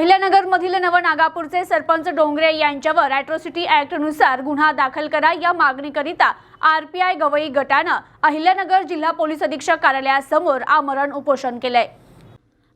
अहिल्यानगर मधील नवनागापूरचे सरपंच डोंगरे यांच्यावर अॅट्रॉसिटी ॲक्टनुसार गुन्हा दाखल करा या मागणीकरिता आर पी आय गवई गटानं अहिल्यानगर जिल्हा पोलीस अधीक्षक कार्यालयासमोर आमरण उपोषण केलंय.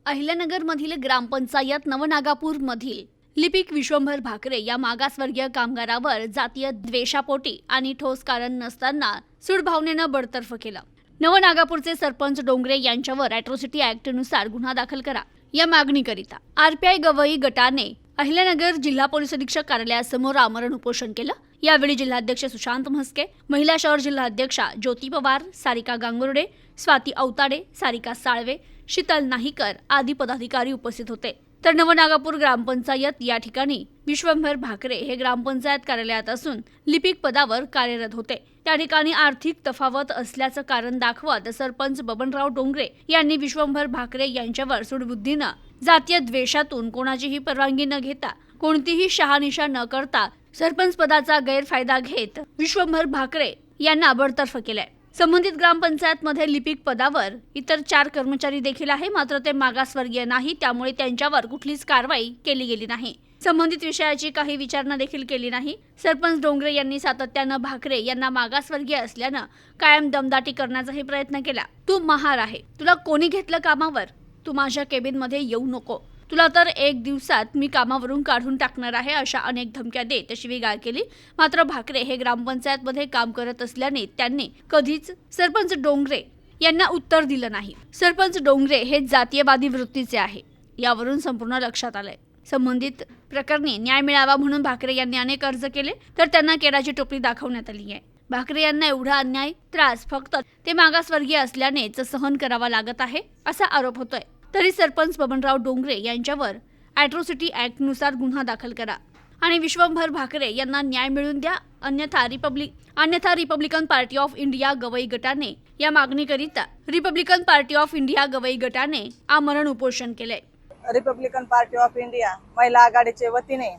अहिल्यानगरमधील ग्रामपंचायत नवनागापूरमधील लिपिक विश्वंभर भाकरे या मागासवर्गीय कामगारावर जातीय द्वेषापोटी आणि ठोस कारण नसताना सूडभावनेनं बडतर्फ केलं. नवनागापूरचे सरपंच डोंगरे यांच्यावर अॅट्रॉसिटी ऍक्टनुसार गुन्हा दाखल करा. या मागणीकरिता आरपीआय गवई गटाने अहिल्यानगर जिल्हा पोलीस अधीक्षक कार्यालयासमोर आमरण उपोषण केलं. यावेळी जिल्हाध्यक्ष सुशांत म्हस्के महिला शहर जिल्हाध्यक्षा ज्योती पवार सारिका गांगुर्डे स्वाती अवताडे सारिका साळवे शीतल नाहीकर आदी पदाधिकारी उपस्थित होते. तर नवनागापूर ग्रामपंचायत या ठिकाणी विश्वंभर भाकरे हे ग्रामपंचायत कार्यालयात असून लिपिक पदावर कार्यरत होते. त्या ठिकाणी आर्थिक तफावत असल्याचं कारण दाखवत सरपंच बबनराव डोंगरे यांनी विश्वंभर भाकरे यांच्यावर सुडबुद्धीनं जातीय द्वेषातून कोणाचीही परवानगी न घेता कोणतीही शहानिशा न करता सरपंच पदाचा गैरफायदा घेत विश्वंभर भाकरे यांना बडतर्फ केलंय. संबंधित ग्रामपंचायतमध्ये लिपिक पदावर इतर चार कर्मचारी देखील आहे मात्र ते मागासवर्गीय नाही त्यामुळे त्यांच्यावर कुठलीच कारवाई केली गेली नाही. संबंधित विषयाची काही विचारणा देखील केली नाही. सरपंच डोंगरे यांनी सातत्यानं भाकरे यांना मागासवर्गीय असल्यानं कायम दमदाटी करण्याचाही प्रयत्न केला. तू महार आहे. तुला कोणी घेतलं कामावर? तू माझ्या केबिनमध्ये येऊ नको. तुला तर एक दिवसात मी कामावरून काढून टाकणार आहे अशा अनेक धमक्या देत शिवीगाळ केली. मात्र भाकरे हे ग्रामपंचायतमध्ये काम करत असल्याने त्यांनी कधीच सरपंच डोंगरे यांना उत्तर दिलं नाही. सरपंच डोंगरे हे जातीयवादी वृत्तीचे आहे. यावरून संपूर्ण लक्षात आलंय. संबंधित प्रकरणी न्याय मिळावा म्हणून भाकरे यांनी अनेक अर्ज केले तर त्यांना केराची टोपली दाखवण्यात आली आहे. भाकरे यांना एवढा अन्याय त्रास फक्त ते मागासवर्गीय असल्यानेच सहन करावा लागत आहे असा आरोप होतोय. तरी सरपंच बबनराव डोंगरे यांच्यावर अॅट्रॉसिटी नुसार गुन्हा दाखल करा आणि विश्वंभर भाकरे यांना न्याय मिळवून द्या अन्यथा रिपब्लिक अन्यथा Republican Party of India Gavai गटाने या मागणीकरिता Republican Party of India Gavai गटाने आमरण उपोषण केलंय. रिपब्लिकन पार्टी ऑफ इंडिया महिला आघाडीच्या वतीने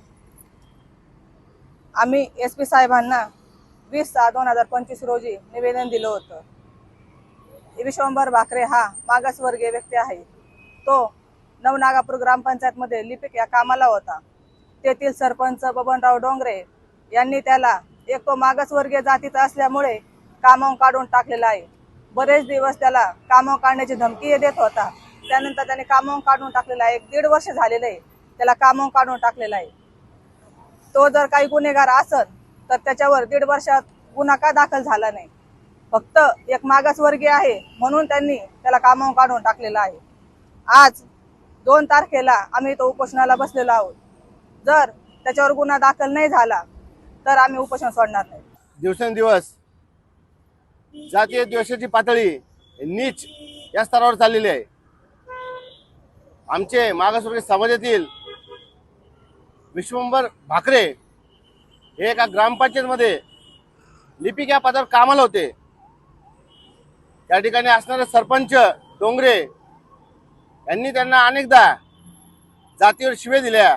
आम्ही एस पी साहेबांना वीस सहा दोन हजार पंचवीस रोजी निवेदन दिलं होतं. विश्वंभर भाकरे हा मागासवर्गीय व्यक्ती आहे. तो नवनागापूर ग्रामपंचायतमध्ये लिपिक या कामाला होता. तेथील सरपंच बबनराव डोंगरे यांनी त्याला एक तो मागासवर्गीय जातीचा असल्यामुळे कामावून काढून टाकलेला आहे. बरेच दिवस त्याला कामावून काढण्याची धमकी देत होता. त्यानंतर त्याने कामावून काढून टाकलेला आहे. एक दीड वर्ष झालेलं आहे. त्याला कामावून काढून टाकलेला आहे. तो जर काही गुन्हेगार असल तर त्याच्यावर दीड वर्षात गुन्हा का दाखल झाला नाही? फक्त एक मागासवर्गीय आहे म्हणून त्यांनी त्याला कामावून काढून टाकलेला आहे. आज दोन तारखेला आम्ही तो उपोषणाला बसलेलो आहोत. जर त्याच्यावर गुन्हा दाखल नाही झाला तर आम्ही उपोषण सोडणार नाही. दिवसेंदिवस जातीय द्वेषाची पातळी नीच या स्तरावर चाललेली आहे. आमचे मागासवर्गीय समाजातील विश्वंभर भाकरे हे एका ग्रामपंचायतमध्ये लिपिक या पदावर कामाला होते. त्या ठिकाणी असणारे सरपंच डोंगरे यांनी त्यांना अनेकदा जातीवर शिवे दिल्या.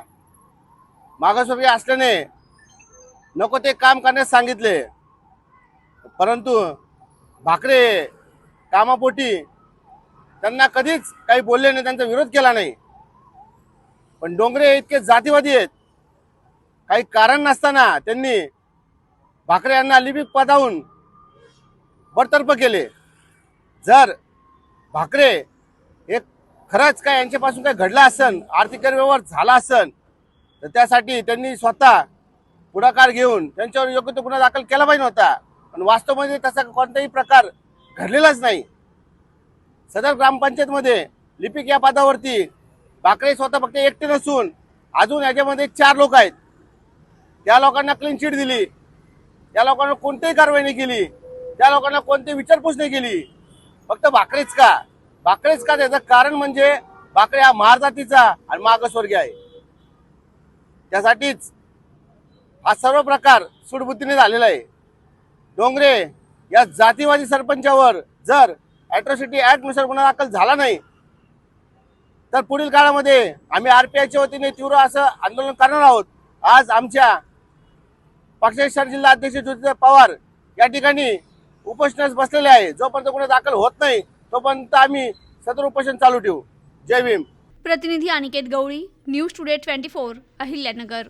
मागासवर्गीय असल्याने नको ते काम करण्यास सांगितले. परंतु भाकरे कामापोटी त्यांना कधीच काही बोलले नाही त्यांचा विरोध केला नाही. पण डोंगरे इतके जातीवादी आहेत. काही कारण नसताना त्यांनी भाकरे यांना लिपिक पदावून बडतर्फ केले. जर भाकरे हे खरंच काय यांच्यापासून काय घडलं असन आर्थिक गैरव्यवहार झाला असन तर त्यासाठी त्यांनी स्वतः पुढाकार घेऊन त्यांच्यावर योग्य तो गुन्हा दाखल केला पाहिजे होता. पण वास्तवमध्ये तसा कोणताही प्रकार घडलेलाच नाही. सदर ग्रामपंचायतमध्ये लिपिक या पदावरती बाकरे स्वतः फक्त एकटे नसून अजून याच्यामध्ये चार लोक आहेत. त्या लोकांना क्लीन चिट दिली. त्या लोकांना कोणतीही कारवाई नाही केली. त्या लोकांना कोणती विचारपूस नाही केली. फक्त भाकरेच का? भाकरेच का त्याचं कारण म्हणजे भाकरे हा महार जातीचा आणि मागासवर्गीय आहे. त्यासाठीच हा सर्व प्रकार सुडबुद्धीने झालेला आहे. डोंगरे या जातीवादी सरपंचावर जर ॲट्रॉसिटी ॲक्टनुसार गुन्हा दाखल झाला नाही. तर पुढील काळामध्ये आम्ही आरपीआयच्या वतीने तीव्र असं आंदोलन करणार आहोत. आज आमच्या पक्षाचे जिल्हा अध्यक्ष ज्योतिराव पवार या ठिकाणी उपोषणास बसलेले आहे. जोपर्यंत गुन्हा दाखल होत नाही तोपर्यंत आम्ही सदर उपोषण चालू ठेवू. जय भीम. प्रतिनिधी Aniket Gawali news today twenty four Ahilyanagar.